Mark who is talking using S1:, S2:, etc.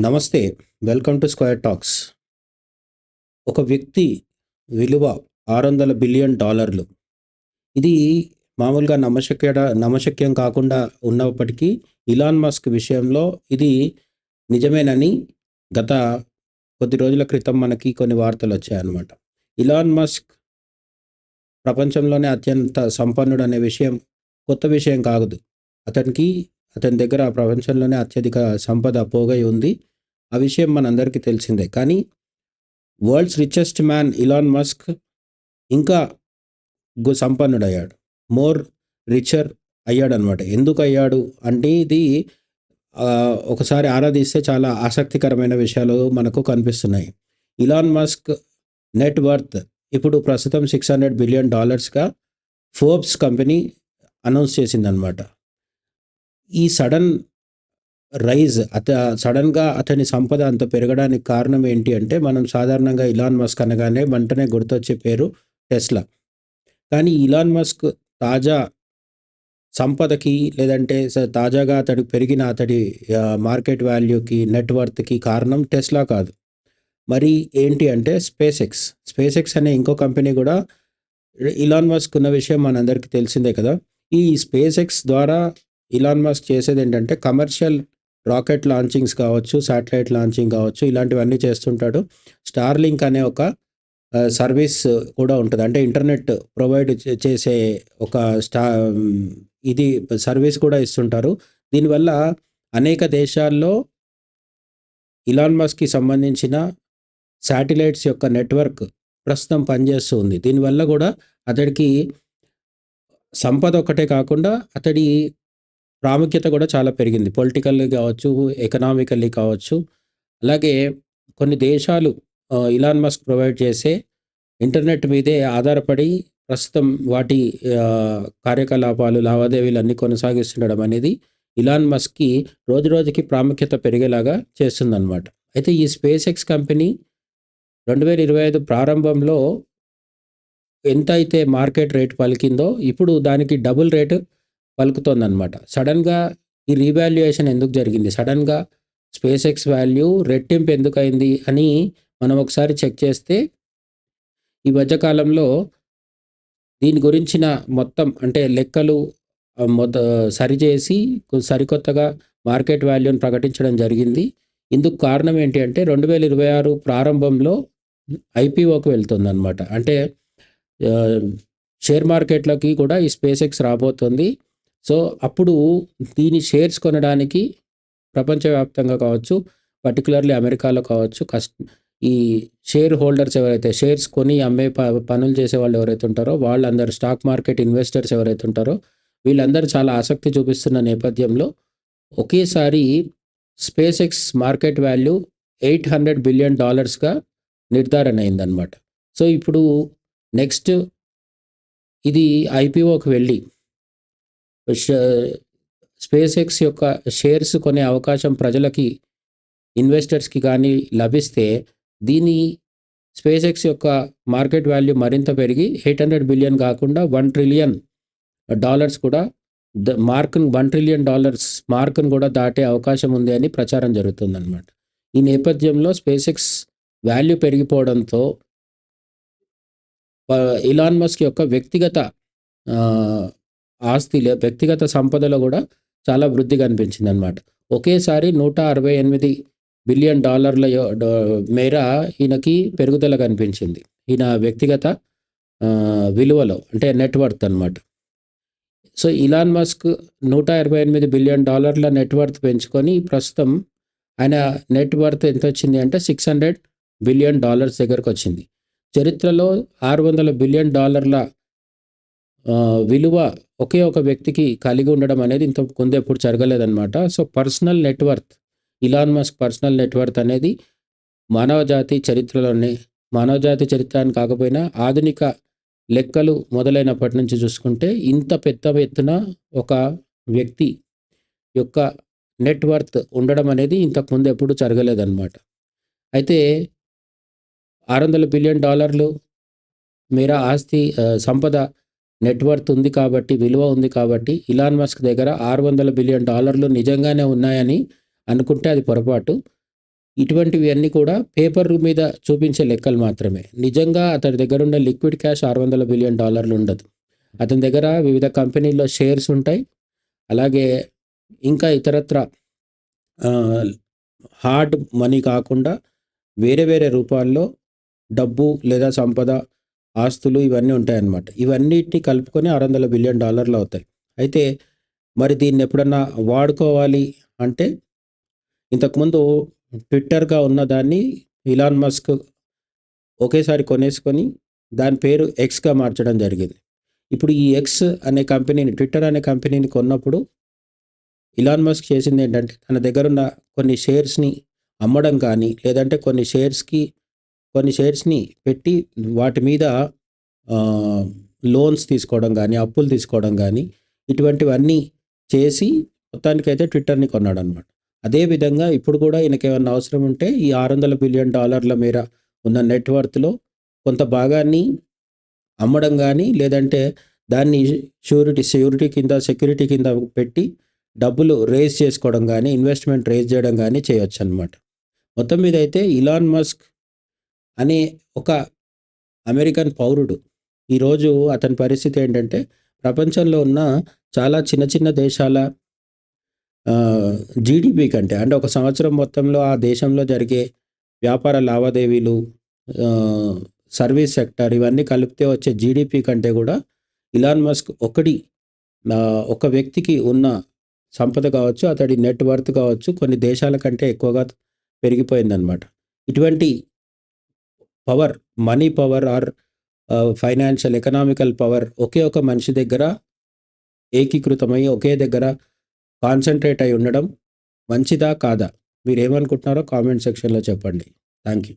S1: నమస్తే welcome to square talks. ఒక వ్యక్తి విలువ ఆరు వందల బిలియన్ డాలర్లు. ఇది మామూలుగా నమ్మశక్య నమ్మశక్యం కాకుండా ఉన్నప్పటికీ ఇలాన్ మస్క్ విషయంలో ఇది నిజమేనని గత కొద్ది రోజుల క్రితం మనకి కొన్ని వార్తలు వచ్చాయన్నమాట. ఇలాన్ మస్క్ ప్రపంచంలోనే అత్యంత సంపన్నుడు అనే విషయం కొత్త విషయం కాదు. అతనికి అతని దగ్గర ప్రపంచంలోనే అత్యధిక సంపద పోగై ఉంది. ఆ విషయం మనందరికీ తెలిసిందే. కానీ world's richest man Elon Musk ఇంకా సంపన్నుడయ్యాడు. మోర్ రిచర్ అయ్యాడు అనమాట ఎందుకు అయ్యాడు అంటే ఇది ఒకసారి ఆరాధిస్తే చాలా ఆసక్తికరమైన విషయాలు మనకు కనిపిస్తున్నాయి. ఇలాన్ మస్క్ నెట్ వర్త్ ఇప్పుడు ప్రస్తుతం సిక్స్ హండ్రెడ్ బిలియన్ డాలర్స్గా ఫోర్బ్స్ కంపెనీ అనౌన్స్ చేసిందనమాట ఈ సడన్ రైజ్ అత సడన్గా అతని సంపద అంత పెరగడానికి కారణం ఏంటి అంటే మనం సాధారణంగా ఇలాన్ మస్క్ అనగానే వెంటనే గుర్తొచ్చే పేరు టెస్లా. కానీ ఇలాన్ మస్క్ తాజా సంపదకి లేదంటే స- తాజాగా అతడు పెరిగిన అతడి మార్కెట్ వాల్యూకి నెట్వర్త్కి కారణం టెస్లా కాదు. మరి ఏంటి అంటే స్పేస్ ఎక్స్ స్పేస్ ఎక్స్ అనే ఇంకో కంపెనీ కూడా ఇలాన్ మస్క్ ఉన్న విషయం మనందరికీ తెలిసిందే కదా. ఈ స్పేస్ ఎక్స్ ద్వారా ఇలాన్ మస్క్ చేసేది ఏంటంటే కమర్షియల్ రాకెట్ లాంచింగ్స్ కావచ్చు శాటిలైట్ లాంచింగ్ కావచ్చు ఇలాంటివన్నీ చేస్తుంటాడు. స్టార్ లింక్ అనే ఒక సర్వీస్ కూడా ఉంటుంది. అంటే ఇంటర్నెట్ ప్రొవైడ్ చే- చేసే ఒక స్టా ఇది సర్వీస్ కూడా ఇస్తుంటారు. దీనివల్ల అనేక దేశాల్లో ఇలాన్ మస్క్కి సంబంధించిన శాటిలైట్స్ యొక్క నెట్వర్క్ ప్రస్తుతం పనిచేస్తూ ఉంది దీనివల్ల కూడా అతడికి సంపద ఒకటే కాకుండా అతడి ప్రాముఖ్యత కూడా చాలా పెరిగింది. పొలిటికల్లీ కావచ్చు ఎకనామికల్లీ కావచ్చు. అలాగే కొన్ని దేశాలు ఇలాన్ మస్క్ ప్రొవైడ్ చేసే ఇంటర్నెట్ మీదే ఆధారపడి ప్రస్తుతం వాటి కార్యకలాపాలు లావాదేవీలు అన్నీ కొనసాగిస్తుండడం అనేది ఇలాన్ మస్క్కి రోజు రోజుకి ప్రాముఖ్యత పెరిగేలాగా చేస్తుందన్నమాట. అయితే ఈ స్పేస్ ఎక్స్ కంపెనీ రెండు వేల ఇరవై ఐదు ప్రారంభంలో ఎంత అయితే మార్కెట్ రేట్ పలికిందో ఇప్పుడు దానికి డబుల్ రేటు పలుకుతోందనమాట సడన్గా ఈ రీవాల్యుయేషన్ ఎందుకు జరిగింది? సడన్గా స్పేస్ ఎక్స్ వాల్యూ రెట్టింపు ఎందుకైంది అని మనం ఒకసారి చెక్ చేస్తే ఈ మధ్యకాలంలో దీని గురించిన మొత్తం అంటే లెక్కలు మొద సరిచేసి సరికొత్తగా మార్కెట్ వాల్యూని ప్రకటించడం జరిగింది. ఇందుకు కారణం ఏంటి అంటే రెండు వేల ఇరవై ఆరు ప్రారంభంలో ఐపీఓకి వెళ్తుంది అనమాట అంటే షేర్ మార్కెట్లోకి కూడా ఈ స్పేస్ ఎక్స్ రాబోతుంది. సో అప్పుడు దీని షేర్స్ కొనడానికి ప్రపంచవ్యాప్తంగా కావచ్చు పర్టికులర్లీ అమెరికాలో కావచ్చు కస్ట్ ఈ షేర్ హోల్డర్స్ ఎవరైతే షేర్స్ కొని అమ్మే ప పనులు చేసే వాళ్ళు ఎవరైతే ఉంటారో వాళ్ళందరూ స్టాక్ మార్కెట్ ఇన్వెస్టర్స్ ఎవరైతే ఉంటారో వీళ్ళందరూ చాలా ఆసక్తి చూపిస్తున్న నేపథ్యంలో ఒకేసారి SpaceX market value eight hundred billion డాలర్స్గా నిర్ధారణ అయిందనమాట సో ఇప్పుడు నెక్స్ట్ ఇది ఐపీఓకి వెళ్ళి స్పేస్ ఎక్స్ యొక్క షేర్స్ కొనే అవకాశం ప్రజలకి ఇన్వెస్టర్స్కి కానీ లభిస్తే దీని స్పేస్ ఎక్స్ యొక్క మార్కెట్ వాల్యూ మరింత పెరిగి ఎయిట్ హండ్రెడ్ బిలియన్ కాకుండా వన్ ట్రిలియన్ డాలర్స్ కూడా ద మార్క్ను వన్ ట్రిలియన్ డాలర్స్ మార్క్ను కూడా దాటే అవకాశం ఉంది అని ప్రచారం జరుగుతుందన్నమాట. ఈ నేపథ్యంలో స్పేస్ ఎక్స్ వాల్యూ పెరిగిపోవడంతో ఇలాన్ మస్క్ యొక్క వ్యక్తిగత ఆస్తిలో వ్యక్తిగత సంపదలో కూడా చాలా వృద్ధి కనిపించింది అనమాట ఒకేసారి నూట అరవై ఎనిమిది బిలియన్ డాలర్ల డ- మేర ఈయనకి పెరుగుదల కనిపించింది. ఈయన వ్యక్తిగత విలువలో అంటే నెట్వర్త్ అన్నమాట. సో ఇలాన్ మస్క్ నూట ఇరవై ఎనిమిది బిలియన్ డాలర్ల నెట్వర్త్ పెంచుకొని ప్రస్తుతం ఆయన నెట్వర్త్ ఎంత వచ్చింది అంటే సిక్స్ హండ్రెడ్ బిలియన్ డాలర్స్ దగ్గరకు వచ్చింది. చరిత్రలో ఆరు వందల బిలియన్ డాలర్ల విలువ ఒకే ఒక వ్యక్తికి కలిగి ఉండడం అనేది ఇంత ముందు ఎప్పుడు జరగలేదన్నమాట. So personal net worth Elon Musk personal net worth అనేది మానవజాతి చరిత్రలోనే మానవజాతి చరిత్ర అని కాకపోయినా ఆధునిక లెక్కలు మొదలైనప్పటి నుంచి చూసుకుంటే ఇంత పెద్ద ఎత్తున ఒక వ్యక్తి యొక్క నెట్వర్త్ ఉండడం అనేది ఇంతకుముందు ఎప్పుడు జరగలేదన్నమాట. అయితే ఆరు వందల బిలియన్ డాలర్లు మీరా ఆస్తి సంపద నెట్వర్త్ ఉంది కాబట్టి విలువ ఉంది కాబట్టి ఇలాన్ మస్క్ దగ్గర ఆరు వందల బిలియన్ డాలర్లు నిజంగానే ఉన్నాయని అనుకుంటే అది పొరపాటు. ఇటువంటివి అన్నీ కూడా పేపర్ మీద చూపించే లెక్కలు మాత్రమే. నిజంగా అతని దగ్గర ఉన్న లిక్విడ్ క్యాష్ ఆరు వందల బిలియన్ డాలర్లు ఉండదు. అతని దగ్గర వివిధ కంపెనీల్లో షేర్స్ ఉంటాయి. అలాగే ఇంకా ఇతరత్ర హార్డ్ మనీ కాకుండా వేరే వేరే రూపాల్లో డబ్బు లేదా సంపద ఆస్తులు ఇవన్నీ ఉంటాయన్నమాట. ఇవన్నిటిని కలుపుకొని ఆరు వందల బిలియన్ డాలర్లు అవుతాయి. అయితే మరి దీన్ని ఎప్పుడన్నా వాడుకోవాలి అంటే ఇంతకుముందు ట్విట్టర్గా ఉన్న దాన్ని ఇలాన్ మస్క్ ఒకేసారి కొనేసుకొని దాని పేరు ఎక్స్గా మార్చడం జరిగింది. ఇప్పుడు ఈ ఎక్స్ అనే కంపెనీని ట్విట్టర్ అనే కంపెనీని కొన్నప్పుడు ఇలాన్ మస్క్ చేసింది ఏంటంటే తన దగ్గర ఉన్న కొన్ని షేర్స్ని అమ్మడం కానీ లేదంటే కొన్ని షేర్స్కి కొన్ని షేర్స్ని పెట్టి వాటి మీద లోన్స్ తీసుకోవడం కానీ అప్పులు తీసుకోవడం కానీ ఇటువంటివన్నీ చేసి మొత్తానికైతే ట్విట్టర్ని కొన్నాడు అనమాట అదేవిధంగా ఇప్పుడు కూడా ఈయనకి అవసరం ఉంటే ఈ ఆరు వందల బిలియన్ డాలర్ల మేర ఉన్న నెట్వర్త్లో కొంత భాగాన్ని అమ్మడం కానీ లేదంటే దాన్ని షూరిటీ సెక్యూరిటీ కింద సెక్యూరిటీ కింద పెట్టి డబ్బులు రేజ్ చేసుకోవడం కానీ ఇన్వెస్ట్మెంట్ రేజ్ చేయడం కానీ చేయొచ్చు అనమాట మొత్తం మీద అయితే ఇలాన్ మస్క్ అనే ఒక అమెరికన్ పౌరుడు. ఈరోజు అతని పరిస్థితి ఏంటంటే ప్రపంచంలో ఉన్న చాలా చిన్న చిన్న దేశాల జీడిపి కంటే అంటే ఒక సంవత్సరం మొత్తంలో ఆ దేశంలో జరిగే వ్యాపార లావాదేవీలు సర్వీస్ సెక్టర్ ఇవన్నీ కలిపితే వచ్చే జీడిపి కంటే కూడా ఇలాన్ మస్క్ ఒకటి ఒక వ్యక్తికి ఉన్న సంపద కావచ్చు అతడి నెట్ వర్త్ కావచ్చు కొన్ని దేశాల కంటే ఎక్కువగా పెరిగిపోయిందనమాట ఇటువంటి power money power or financial economical power ఒకే ఒక మనిషి దగ్గర ఏకీకృతమై ఒకే దగ్గర కాన్సన్ట్రేట్ అయి ఉండడం మంచిదా కాదా? మీరు ఏమనుకుంటున్నారో కామెంట్ సెక్షన్లో చెప్పండి. Thank you